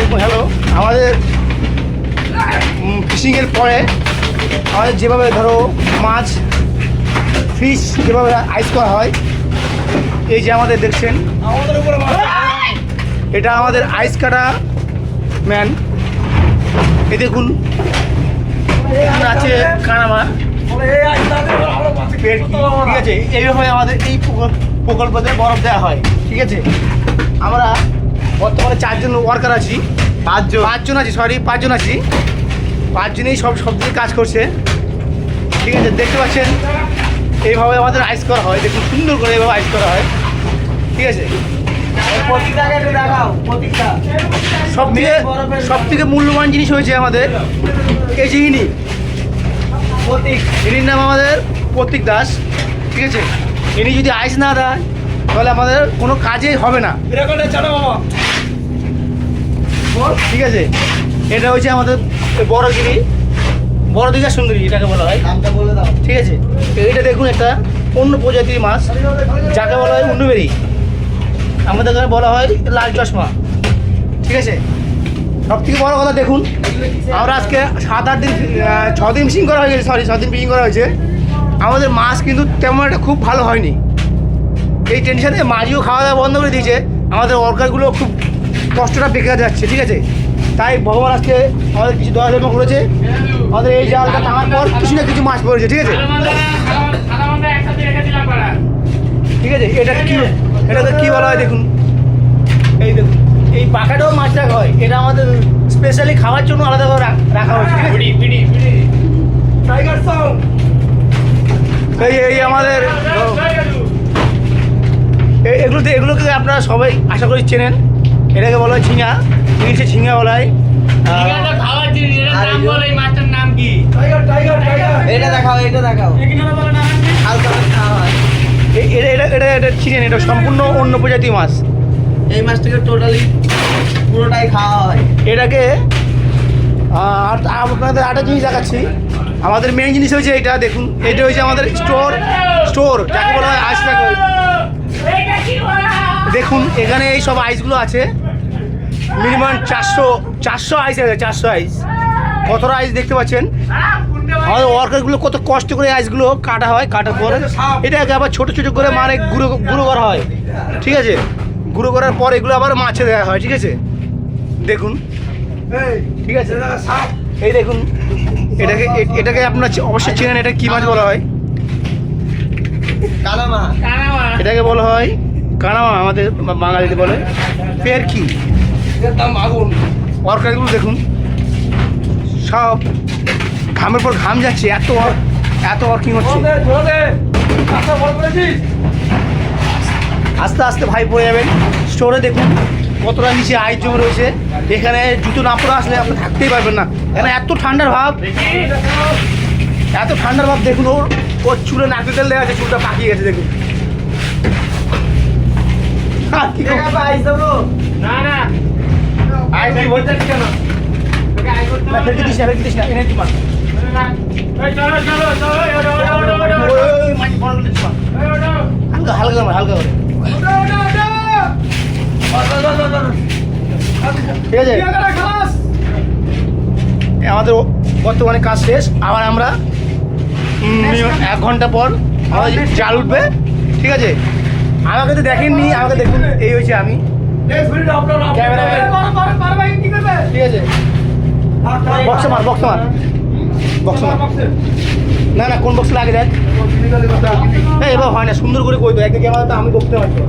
দেখুন হ্যালো আমাদের ফিশিংয়ের পরে আমাদের যেভাবে ধরো মাছ ফিশ যেভাবে আইস করা হয় এই যে আমাদের দেখছেন এটা আমাদের আইস কাটা ম্যান এই দেখুন এখানে আছে কানামা ঠিক আছে এইভাবে আমাদের এই প্রকল্পতে বরফ দেওয়া হয় ঠিক আছে? আমরা বর্তমানে চারজন ওয়ার্কার আছি। পাঁচজন? পাঁচজন আছি সরি পাঁচজন আছি। পাঁচজনেই সব সব দিকে কাজ করছে। ঠিক আছে দেখতে পাচ্ছেন? এইভাবে আমাদের আইস করা হয়। দেখুন সুন্দর করে এইভাবে আইস করা হয়। ঠিক আছে? সব থেকে সব থেকে মূল্যবান জিনিস হয়েছে আমাদের এই যে ইনি। প্রতীক। ইনির নাম আমাদের প্রতীক দাস। ঠিক আছে? ইনি যদি আইস না দেয় তাহলে আমাদের কোনো কাজেই হবে না। বাবা ঠিক আছে? এটা হচ্ছে আমাদের বড় গিরি। বড় দীঘা সুন্দরী এটাকে বলা হয়। নামটা বলে দাও। ঠিক আছে? এইটা দেখুন একটা অন্য প্রজাতির মাছ যাকে বলা হয় উন্নবেরি আমাদের এখানে বলা হয় লাল চশমা। ঠিক আছে? সব থেকে বড় কথা দেখুন আমরা আজকে সাত আট দিন ছ দিন ফিশিং করা হয়েছে সরি ছ দিন ফিশিং করা হয়েছে। আমাদের মাছ কিন্তু তেমন একটা খুব ভালো হয়নি। এই টেনশনে মাছও খাওয়া দাওয়া বন্ধ করে দিয়েছে। আমাদের ওয়ার্কারগুলো খুব কষ্টটা বেকার যাচ্ছে ঠিক আছে? তাই ভগবান আজকে আমাদের কিছু দয়া ধর্ম করেছে। আমাদের এই জালটা টাঙার পর কিছু না কিছু মাছ পড়েছে ঠিক আছে? ঠিক আছে? এটা কি এটাকে কি বলা হয় দেখুন। এই দেখুন এই পাখাটাও মাছ রাখা হয়। এটা আমাদের স্পেশালি খাওয়ার জন্য আলাদা করে রাখা হয়েছে ঠিক আছে? টাইগার সাউন্ড এই এই আমাদের এ- এগুলোতে এগুলোকে আপনারা সবাই আশা করি চেনেন। এটাকে বলা হয় ঝিঙা। ইংলিশে ঝিঙা বলা হয় টাইগার এটা দেখাও এটা দেখাও। হয়। এটা এটা এটা এটা চিনেন এটা সম্পূর্ণ অন্য প্রজাতির মাছ। এই মাছটাকে টোটালি পুরোটাই খাওয়া হয়। এটাকে আর আপনাদের আরেকটা জিনিস দেখাচ্ছি। আমাদের মেন জিনিস হয়েছে এটা দেখুন। এটা হচ্ছে আমাদের স্টোর স্টোর যাকে বলা হয় আইস দেখুন এখানে এই সব আইসগুলো আছে। মিনিমাম চারশো চারশো আইস আছে চারশো আইস কতটা আইস দেখতে পাচ্ছেন? আমাদের ওয়ার্কারগুলো কত কষ্ট করে আইসগুলো কাটা হয় কাটার পরে। এটাকে আবার ছোটো ছোটো করে মানে গুঁড়ো গুঁড়ো করা হয়। ঠিক আছে? গুঁড়ো করার পর এগুলো আবার মাছে দেওয়া হয় ঠিক আছে? দেখুন। ঠিক আছে? এই দেখুন। এটাকে এটাকে আপনার অবশ্যই চেনেন এটা কী মাছ বলা হয়? এটাকে বলা হয় কানামা আমাদের বাঙালিতে বলে। ফের কি? এর দাম আগুন। দেখুন। সব ঘামের পর ঘাম যাচ্ছে এত এত ওয়ার্কিং হচ্ছে। আস্তে আস্তে ভাই পড়ে যাবেন। স্টোরে দেখুন কতটা নিচে আইস জমে রয়েছে। এখানে জুতো না পরে আসলে আপনি থাকতেই পারবেন না। এখানে এত ঠান্ডার ভাব। এত ঠান্ডার ভাব দেখুন ওর ওর চুলে নাকে তেল দেওয়া আছে চুলটা পাকিয়ে গেছে দেখুন। আর কি হালকা করে, ঠিক আছে আমাদের বর্তমানে কাজ শেষ। আবার আমরা এক ঘণ্টা পর আমাদের জাল উঠবে। ঠিক আছে? আমাকে তো দেখেননি আমাকে দেখুন এই হয়েছে আমি। ঠিক আছে। বক্স মার বক্স মার। বক্স মার না না কোন বক্স লাগে দেখ। এবার হয় না সুন্দর করে কই তো একদিকে আমাদের তো আমি করতে পারছি।